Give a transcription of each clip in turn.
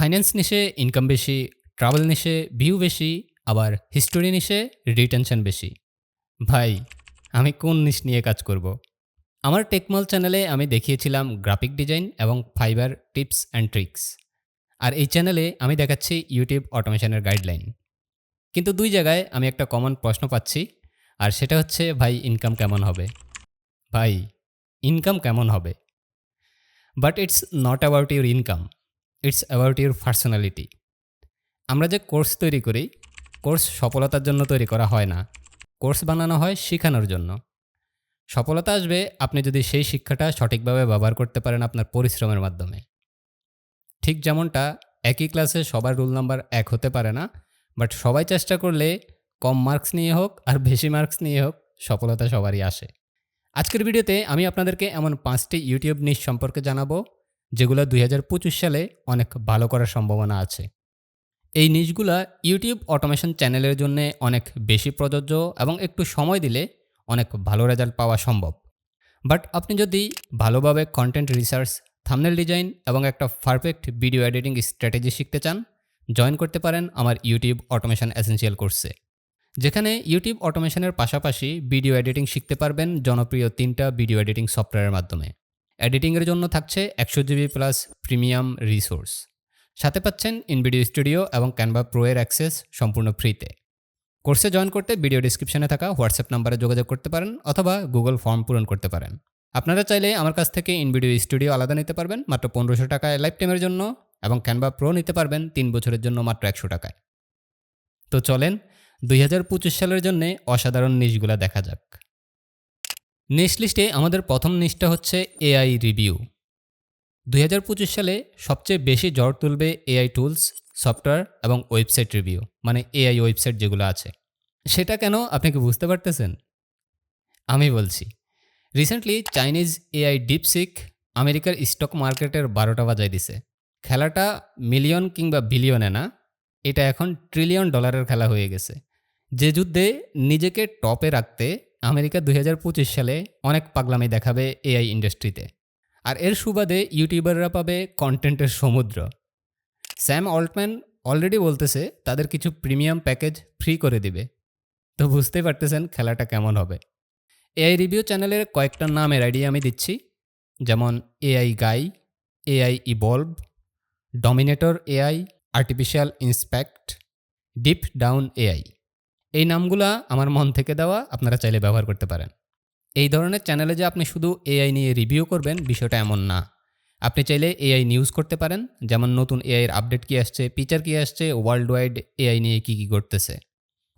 Finance নিশে income বেশি travel নিশে ভিউ বেশি, আবার হিস্টোরি নিশে রিটেনশন বেশি। ভাই, আমি কোন নিশ নিয়ে কাজ করব। আমার টেকমল চ্যানেলে আমি দেখিয়েছিলাম গ্রাফিক ডিজাইন এবং ফাইবার টিপস অ্যান্ড ট্রিক্স আর এই চ্যানেলে আমি দেখাচ্ছি ইউটিউব অটোমেশনের গাইডলাইন কিন্তু দুই জায়গায় আমি একটা কমন প্রশ্ন পাচ্ছি, আর সেটা হচ্ছে, ভাই ইনকাম কেমন হবে? ভাই ইনকাম কেমন হবে? But it's not about your income it's about your personality আমরা যে কোর্স তৈরি করি কোর্স সফলতার জন্য তৈরি করা হয় না। কোর্স বানানো হয় শেখানোর জন্য। সফলতা আসবে আপনি যদি সেই শিক্ষাটা সঠিকভাবে ব্যবহার করতে পারেন আপনার পরিশ্রমের মাধ্যমে। ঠিক যেমনটা, একই ক্লাসে সবার রুল নাম্বার এক হতে পারে না বাট সবাই চেষ্টা করলে কম মার্কস নিয়ে হোক আর বেশি মার্কস নিয়ে হোক সফলতা সবারই আসে। আজকের ভিডিওতে আমি আপনাদেরকে এমন পাঁচটি ইউটিউব নিউজ সম্পর্কে জানাব। যেগুলো দুই হাজার পঁচিশ সালে অনেক ভালো করার সম্ভাবনা আছে। এই নিউজগুলা ইউটিউব অটোমেশন চ্যানেলের জন্য অনেক বেশি প্রযোজ্য এবং একটু সময় দিলে অনেক ভালো রেজাল্ট পাওয়া সম্ভব। বাট আপনি যদি ভালোভাবে কন্টেন্ট রিসার্চ থামনেল ডিজাইন এবং একটা পারফেক্ট ভিডিও এডিটিং স্ট্র্যাটেজি শিখতে চান জয়েন করতে পারেন আমার ইউটিউব অটোমেশন এসেন্সিয়াল কোর্সে যেখানে ইউটিউব অটোমেশনের পাশাপাশি ভিডিও এডিটিং শিখতে পারবেন জনপ্রিয় তিনটা ভিডিও এডিটিং সফটওয়্যারের মাধ্যমে। এডিটিংয়ের জন্য থাকছে একশো জিবি প্লাস প্রিমিয়াম রিসোর্স সাথে পাচ্ছেন ইনভিডিও স্টুডিও এবং ক্যানভা প্রো এর অ্যাক্সেস সম্পূর্ণ ফ্রিতে কোর্সে জয়েন করতে ভিডিও ডিসক্রিপশনে থাকা হোয়াটসঅ্যাপ নাম্বারে যোগাযোগ করতে পারেন অথবা গুগল ফর্ম পূরণ করতে পারেন। আপনারা চাইলে আমার কাছ থেকে ইনভিডিও স্টুডিও আলাদা নিতে পারবেন মাত্র পনেরোশো টাকায় লাইফ টাইমের জন্য এবং ক্যানভা প্রো নিতে পারবেন তিন বছরের জন্য মাত্র একশো টাকায়। তো চলেন দুই হাজার পঁচিশ সালের জন্য অসাধারণ নিশগুলা দেখা যাক। নেক্সট লিস্টে আমাদের প্রথম নিশটা হচ্ছে এআই রিভিউ। দু হাজার পঁচিশ সালে সবচেয়ে বেশি জ্বর তুলবে এআই টুলস, সফটওয়্যার এবং ওয়েবসাইট রিভিউ মানে এআই ওয়েবসাইট যেগুলো আছে। সেটা কেন আপনি কি বুঝতে পারতেছেন? আমি বলছি রিসেন্টলি চাইনিজ এআই ডিপসিক আমেরিকার স্টক মার্কেটের বারোটা বাজায় দিছে। খেলাটা মিলিয়ন কিংবা বিলিয়নে না, এটা এখন ট্রিলিয়ন ডলারের খেলা হয়ে গেছে। যে যুদ্ধে নিজেকে টপে রাখতে আমেরিকা দুই হাজার পঁচিশ সালে অনেক পাগলামি দেখাবে এআই ইন্ডাস্ট্রিতে। আর এর সুবাদে ইউটিউবাররা পাবে কন্টেন্টের সমুদ্র। স্যাম অল্টম্যান অলরেডি বলতেছে তাদের কিছু প্রিমিয়াম প্যাকেজ ফ্রি করে দিবে। তো বুঝতেই পারতেছেন খেলাটা কেমন হবে। এআই রিভিউ চ্যানেলের কয়েকটা নামের আইডিয়া আমি দিচ্ছি। যেমন AI guy, AI evolve, dominator AI, artificial inspect, deep down AI. এই নামগুলা আমার মন থেকে দেওয়া আপনারা চাইলে ব্যবহার করতে পারেন। এই ধরনের চ্যানেলে যে আপনি শুধু এআই নিয়ে রিভিউ করবেন বিষয়টা এমন না। আপনি চাইলে এআই নিউজ করতে পারেন, যেমন নতুন এআইয়ের আপডেট কী আসছে ফিচার কী আসছে ওয়ার্ল্ড ওয়াইড এআই নিয়ে কী কী ঘটতেছে।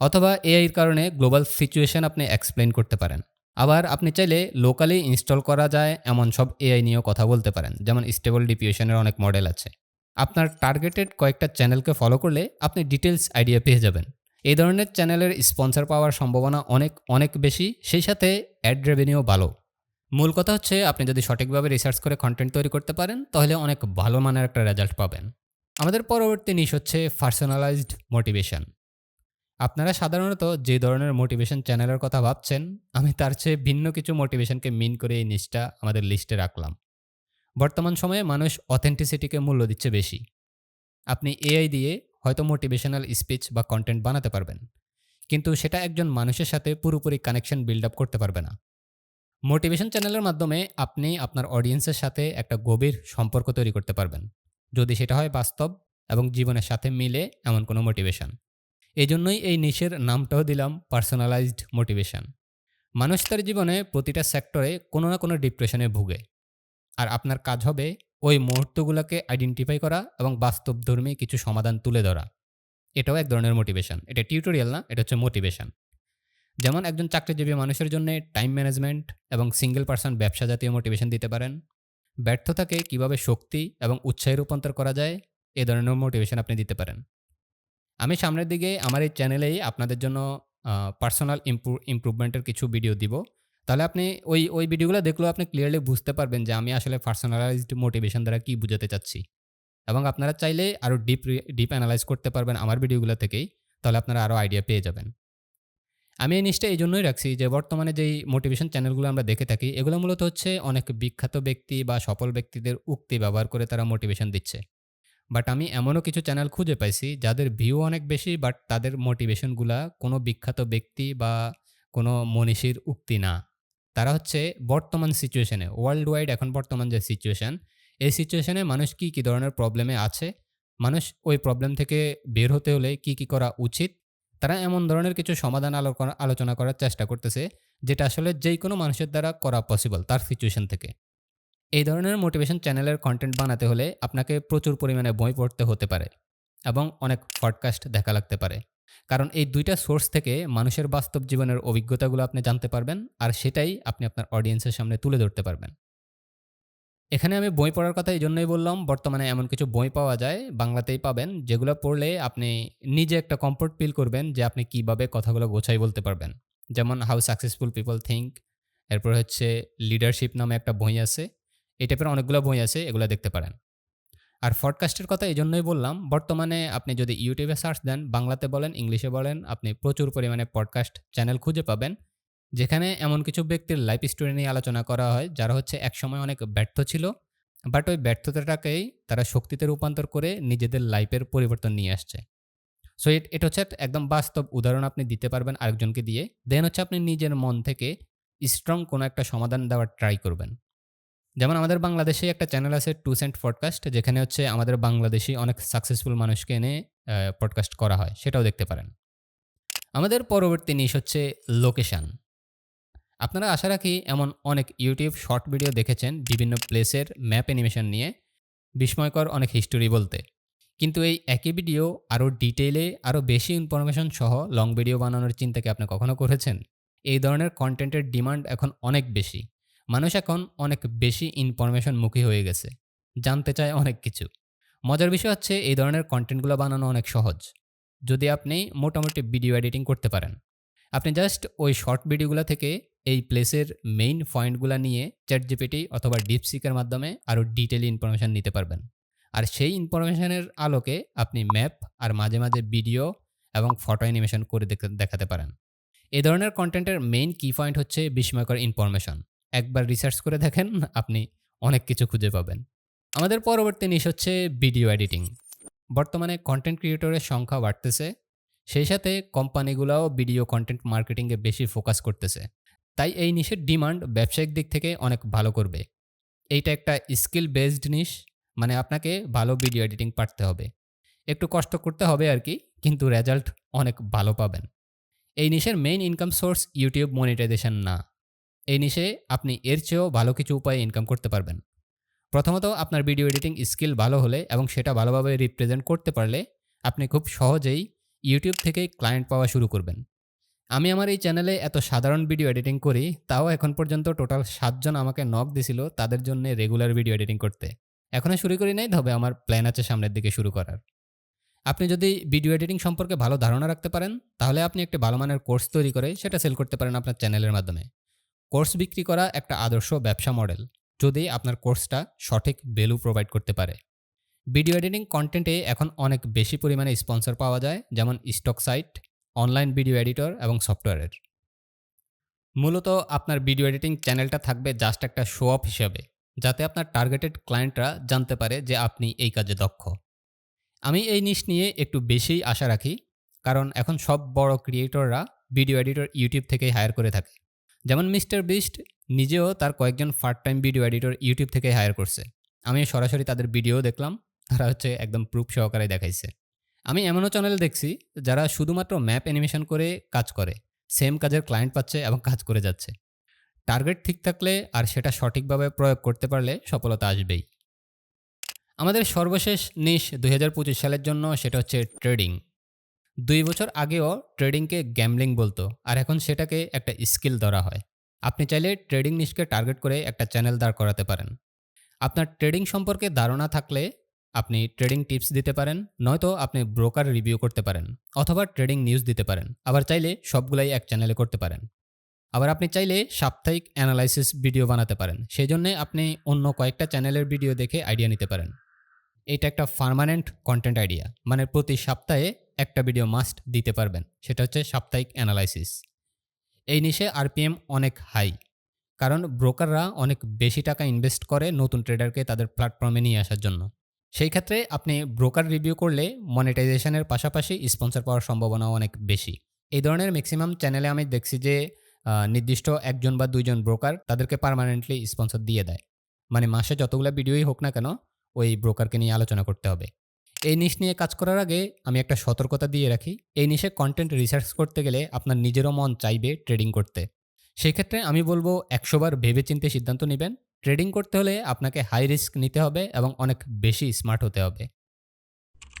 অথবা এআইয়ের কারণে গ্লোবাল সিচুয়েশন আপনি এক্সপ্লেন করতে পারেন। আবার আপনি চাইলে লোকালি ইনস্টল করা যায়, এমন সব এআই নিয়েও কথা বলতে পারেন, যেমন স্টেবল ডিপিউশনের অনেক মডেল আছে। আপনার টার্গেটেড কয়েকটা চ্যানেলকে ফলো করলে আপনি ডিটেলস আইডিয়া পেয়ে যাবেন। এই ধরনের চ্যানেলের স্পন্সর পাওয়ার সম্ভাবনা অনেক অনেক বেশি, সেই সাথে অ্যাড রেভিনিউ ভালো। মূল কথা হচ্ছে, আপনি যদি সঠিকভাবে রিসার্চ করে কন্টেন্ট তৈরি করতে পারেন, তাহলে অনেক ভালো মানের একটা রেজাল্ট পাবেন। আমাদের পরবর্তী নিশ হচ্ছে পার্সোনালাইজড মোটিভেশন আপনারা সাধারণত যে ধরনের মোটিভেশন চ্যানেলের কথা ভাবছেন, আমি তার চেয়ে ভিন্ন কিছু মোটিভেশনকে মিন করে এই নিশটা আমাদের লিস্টে রাখলাম। বর্তমান সময়ে মানুষ অথেন্টিসিটিকে মূল্য দিচ্ছে বেশি। আপনি এআই দিয়ে হয়তো মোটিভেশনাল স্পিচ বা কন্টেন্ট বানাতে পারবেন। কিন্তু সেটা একজন মানুষের সাথে পুরোপুরি কানেকশন বিল্ড আপ করতে পারবে না। মোটিভেশন চ্যানেলের মাধ্যমে আপনি আপনার অডিয়েন্সের সাথে একটা গভীর সম্পর্ক তৈরি করতে পারবেন। যদি সেটা হয় বাস্তব এবং জীবনের সাথে মিলে এমন কোনো মোটিভেশন এই জন্যই এই নিশের নামটাও দিলাম পার্সোনালাইজড মোটিভেশন মানুষ তার জীবনে প্রতিটা সেক্টরে কোনো না কোনো ডিপ্রেশনে ভুগে। আর আপনার কাজ হবে ওই মুহূর্তগুলোকে আইডেন্টিফাই করা এবং বাস্তবধর্মী কিছু সমাধান তুলে ধরা। এটাও এক ধরনের মোটিভেশন এটা টিউটোরিয়াল না, এটা হচ্ছে মোটিভেশন যেমন একজন চাকরিজীবী মানুষের জন্য টাইম ম্যানেজমেন্ট এবং সিঙ্গেল পার্সন ব্যবসা জাতীয় মোটিভেশন দিতে পারেন। ব্যর্থতাকে কীভাবে শক্তি এবং উৎসাহে রূপান্তর করা যায়, এ ধরনের মোটিভেশন আপনি দিতে পারেন। আমি সামনের দিকে আমার এই চ্যানেলেই আপনাদের জন্য পার্সোনাল ইম্প্রুভ ইম্প্রুভমেন্টের কিছু ভিডিও দিব। তাহলে আপনি ওই ওই ভিডিওগুলো দেখলেও আপনি ক্লিয়ারলি বুঝতে পারবেন যে আমি আসলে পার্সোনালাইজড মোটিভেশন দ্বারা কী বুঝাতে চাচ্ছি। এবং আপনারা চাইলে আরও ডিপ ডিপ অ্যানালাইজ করতে পারবেন আমার ভিডিওগুলো থেকেই, তাহলে আপনারা আরও আইডিয়া পেয়ে যাবেন। আমি এই নিশ্চয় এই জন্যই রাখছি যে বর্তমানে যেই মোটিভেশন চ্যানেলগুলো আমরা দেখে থাকি, এগুলো মূলত হচ্ছে অনেক বিখ্যাত ব্যক্তি বা সফল ব্যক্তিদের উক্তি ব্যবহার করে তারা মোটিভেশন দিচ্ছে। বাট আমি এমনও কিছু চ্যানেল খুঁজে পাইছি যাদের ভিউ অনেক বেশি বাট তাদের মোটিভেশনগুলা কোনো বিখ্যাত ব্যক্তি বা কোনো মনীষীর উক্তি না। তারা হচ্ছে বর্তমান সিচুয়েশনে ওয়ার্ল্ড ওয়াইড এখন বর্তমান যে সিচুয়েশান এই সিচুয়েশনে মানুষ কী কী ধরনের প্রবলেমে আছে? মানুষ ওই প্রবলেম থেকে বের হতে হলে কি কি করা উচিত? তারা এমন ধরনের কিছু সমাধান আলো, আলোচনা করার চেষ্টা করতেছে, যেটা আসলে যেই কোনো মানুষের দ্বারা করা পসিবল তার সিচুয়েশন থেকে। এই ধরনের মোটিভেশন চ্যানেলের কন্টেন্ট বানাতে হলে আপনাকে প্রচুর পরিমাণে বই পড়তে হতে পারে এবং অনেক পডকাস্ট দেখা লাগতে পারে। কারণ এই দুইটা সোর্স থেকে মানুষের বাস্তব জীবনের অভিজ্ঞতাগুলো আপনি জানতে পারবেন আর সেটাই আপনি আপনার অডিয়েন্সের সামনে তুলে ধরতে পারবেন। এখানে আমি বই পড়ার কথা এই জন্যই বললাম, বর্তমানে এমন কিছু বই পাওয়া যায়, বাংলাতেই পাবেন, যেগুলো পড়লে আপনি নিজে একটা কমফোর্ট ফিল করবেন যে আপনি কীভাবে কথাগুলো গোছাই বলতে পারবেন। যেমন হাউ সাকসেসফুল পিপল থিঙ্ক এরপর হচ্ছে লিডারশিপ নামে একটা বই আছে, এই টাইপের অনেকগুলো বই আছে, এগুলো দেখতে পারেন। আর পডকাস্টের কথা এই জন্যই বললাম, বর্তমানে আপনি যদি ইউটিউবে সার্চ দেন, বাংলাতে বলেন, ইংলিশে বলেন, আপনি প্রচুর পরিমাণে পডকাস্ট চ্যানেল খুঁজে পাবেন, যেখানে এমন কিছু ব্যক্তির লাইফ স্টোরি নিয়ে আলোচনা করা হয়, যারা হচ্ছে একসময় অনেক ব্যর্থ ছিল বাট ওই ব্যর্থতাটাকেই তারা শক্তিতে রূপান্তর করে নিজেদের লাইফের পরিবর্তন নিয়ে আসছে। সো এটা হচ্ছে একদম বাস্তব উদাহরণ আপনি দিতে পারবেন আরেকজনকে দিয়ে দেন হচ্ছে আপনি নিজের মন থেকে স্ট্রং কোনো একটা সমাধান দেওয়ার ট্রাই করবেন। যেমন আমাদের বাংলাদেশে একটা চ্যানেল আছে টু সেন্ট পডকাস্ট যেখানে হচ্ছে আমাদের বাংলাদেশি অনেক সাকসেসফুল মানুষকে এনে পডকাস্ট করা হয়, সেটাও দেখতে পারেন। আমাদের পরবর্তী নিশ হচ্ছে লোকেশান আপনারা আশা রাখি এমন অনেক ইউটিউব শর্ট ভিডিও দেখেছেন বিভিন্ন প্লেসের ম্যাপ অ্যানিমেশন নিয়ে, বিস্ময়কর অনেক হিস্টোরি বলতে। কিন্তু এই একই ভিডিও আরও ডিটেইলে আরও বেশি ইনফরমেশন সহ লং ভিডিও বানানোর চিন্তাকে আপনি কখনো করেছেন? এই ধরনের কন্টেন্টের ডিমান্ড এখন অনেক বেশি। মানুষ এখন অনেক বেশি ইনফরমেশন মুখী হয়ে গেছে, জানতে চায় অনেক কিছু। মজার বিষয় হচ্ছে এই ধরনের কন্টেন্টগুলো বানানো অনেক সহজ। যদি আপনি মোটামুটি ভিডিও এডিটিং করতে পারেন। আপনি জাস্ট ওই শর্ট ভিডিওগুলো থেকে এই প্লেসের মেইন পয়েন্টগুলো নিয়ে চ্যাট জিপিটি অথবা ডিপসিকের মাধ্যমে আরও ডিটেলি ইনফরমেশান নিতে পারবেন। আর সেই ইনফরমেশানের আলোকে আপনি ম্যাপ আর মাঝে মাঝে ভিডিও এবং ফটো অ্যানিমেশন করে দেখাতে পারেন। এই ধরনের কন্টেন্টের মেইন কি পয়েন্ট হচ্ছে বিস্ময়কর ইনফরমেশন একবার রিসার্চ করে দেখেন, আপনি অনেক কিছু খুঁজে পাবেন। আমাদের পরবর্তী নিশ হচ্ছে ভিডিও এডিটিং বর্তমানে কন্টেন্ট ক্রিয়েটরের সংখ্যা বাড়তেছে, সেই সাথে কোম্পানিগুলোও ভিডিও কন্টেন্ট মার্কেটিংয়ে বেশি ফোকাস করতেছে। তাই এই নিশের ডিমান্ড ব্যবসায়িক দিক থেকে অনেক ভালো করবে। এইটা একটা স্কিল বেসড নিশ মানে আপনাকে ভালো ভিডিও এডিটিং পারতে হবে। একটু কষ্ট করতে হবে আর কি, কিন্তু রেজাল্ট অনেক ভালো পাবেন। এই নিশের main income source YouTube monetization না। এই নিশে আপনি এর চেয়েও ভালো কিছু উপায়ে ইনকাম করতে পারবেন। প্রথমত, আপনার ভিডিও এডিটিং স্কিল ভালো হলে এবং সেটা ভালোভাবে রিপ্রেজেন্ট করতে পারলে আপনি খুব সহজেই ইউটিউব থেকে ক্লায়েন্ট পাওয়া শুরু করবেন। আমি আমার এই চ্যানেলে এত সাধারণ ভিডিও এডিটিং করি, তাও এখন পর্যন্ত টোটাল সাতজন আমাকে নক দিছিল তাদের জন্য রেগুলার ভিডিও এডিটিং করতে। এখনও শুরু করি নাই, তবে আমার প্ল্যান আছে সামনের দিকে শুরু করার। আপনি যদি ভিডিও এডিটিং সম্পর্কে ভালো ধারণা রাখতে পারেন, তাহলে আপনি একটি ভালো মানের কোর্স তৈরি করে সেটা সেল করতে পারেন আপনার চ্যানেলের মাধ্যমে। কোর্স বিক্রি করা একটা আদর্শ ব্যবসা মডেল যদি আপনার কোর্সটা সঠিক ভ্যালু প্রোভাইড করতে পারে। ভিডিও এডিটিং কন্টেন্টে এখন অনেক বেশি পরিমাণে স্পন্সর পাওয়া যায়, যেমন stock site online video editor এবং সফটওয়্যারের মূলত আপনার ভিডিও এডিটিং চ্যানেলটা থাকবে জাস্ট একটা শো অফ হিসাবে, যাতে আপনার টার্গেটেড ক্লায়েন্টরা জানতে পারে যে আপনি এই কাজে দক্ষ। আমি এই নিশ নিয়ে একটু বেশিই আশা রাখি, কারণ এখন সব বড় ক্রিয়েটররা ভিডিও এডিটর ইউটিউব থেকেই হায়ার করে থাকে। যেমন মিস্টার বিস্ট নিজেও তার কয়েকজন part time video editor YouTube থেকে হায়ার করছে। আমি সরাসরি তাদের ভিডিও দেখলাম, তারা হচ্ছে একদম প্রুফ সহকারে দেখাইছে। আমি এমনও চ্যানেল দেখছি যারা শুধুমাত্র ম্যাপ অ্যানিমেশন করে কাজ করে সেম কাজের ক্লায়েন্ট পাচ্ছে এবং কাজ করে যাচ্ছে। টার্গেট ঠিক থাকলে আর সেটা সঠিকভাবে প্রয়োগ করতে পারলে সফলতা আসবেই। আমাদের সর্বশেষ নিশ দু হাজার পঁচিশ সালের জন্য সেটা হচ্ছে ট্রেডিং দুই বছর আগেও ট্রেডিংকে গ্যামলিং বলতো, আর এখন সেটাকে একটা স্কিল ধরা হয়। আপনি চাইলে ট্রেডিং নিশকে টার্গেট করে একটা চ্যানেল দাঁড় করাতে পারেন। আপনার ট্রেডিং সম্পর্কে ধারণা থাকলে আপনি ট্রেডিং টিপস দিতে পারেন, নয়তো আপনি ব্রোকার রিভিউ করতে পারেন, অথবা ট্রেডিং নিউজ দিতে পারেন, আবার চাইলে সবগুলাই এক চ্যানেলে করতে পারেন। আবার আপনি চাইলে সাপ্তাহিক অ্যানালাইসিস ভিডিও বানাতে পারেন সেই জন্যে আপনি অন্য কয়েকটা চ্যানেলের ভিডিও দেখে আইডিয়া নিতে পারেন। এটা একটা পার্মানেন্ট কন্টেন্ট আইডিয়া মানে প্রতি সপ্তাহে একটা ভিডিও মাস্ট দিতে পারবেন। সেটা হচ্ছে সাপ্তাহিক অ্যানালাইসিস এই নিশে আরপিএম অনেক হাই কারণ ব্রোকাররা অনেক বেশি টাকা ইনভেস্ট করে নতুন ট্রেডারকে তাদের প্ল্যাটফর্মে নিয়ে আসার জন্য। সেই ক্ষেত্রে আপনি ব্রোকার রিভিউ করলে মনিটাইজেশনের পাশাপাশি স্পন্সর পাওয়ার সম্ভাবনাও অনেক বেশি। এই ধরনের ম্যাক্সিমাম চ্যানেলে আমি দেখছি যে নির্দিষ্ট একজন বা দুইজন ব্রোকার তাদেরকে পার্মানেন্টলি স্পন্সর দিয়ে দেয়। মানে মাসে যতগুলো ভিডিওই হোক না কেন, ওই ব্রোকারকে নিয়ে আলোচনা করতে হবে। এই নিশ নিয়ে কাজ করার আগে আমি একটা সতর্কতা দিয়ে রাখি। এই নিশে কন্টেন্ট রিসার্চ করতে গেলে আপনার নিজেরও মন চাইবে ট্রেডিং করতে। সেই ক্ষেত্রে আমি বলব একশোবার ভেবে চিন্তে সিদ্ধান্ত নেবেন। ট্রেডিং করতে হলে আপনাকে হাই রিস্ক নিতে হবে এবং অনেক বেশি স্মার্ট হতে হবে।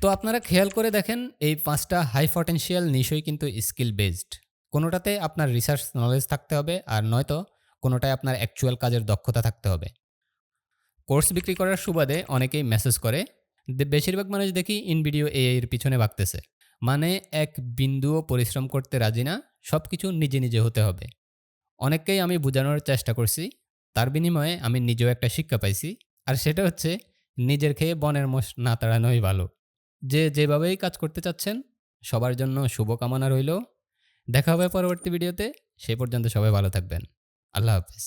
তো আপনারা খেয়াল করে দেখেন এই পাঁচটা হাই পটেনশিয়াল নিশই কিন্তু স্কিল বেসড কোনোটাতে আপনার রিসার্চ নলেজ থাকতে হবে আর নয়তো কোনোটায় আপনার অ্যাকচুয়াল কাজের দক্ষতা থাকতে হবে। কোর্স বিক্রি করার সুবাদে অনেকেই মেসেজ করে। বেশিরভাগ মানুষ দেখি ইন ভিডিও এআই এর পিছনে ভাগতেছে। মানে এক বিন্দুও পরিশ্রম করতে রাজি না সব কিছু নিজে নিজে হতে হবে। অনেককেই আমি বোঝানোর চেষ্টা করছি, তার বিনিময়ে আমি নিজেও একটা শিক্ষা পাইছি, আর সেটা হচ্ছে নিজের খেয়ে বনের মোষ না তাড়ানোই ভালো। যে যেভাবেই কাজ করতে চাচ্ছেন, সবার জন্য শুভকামনা রইল। দেখা হবে পরবর্তী ভিডিওতে সে পর্যন্ত সবাই ভালো থাকবেন। আল্লাহ হাফেজ।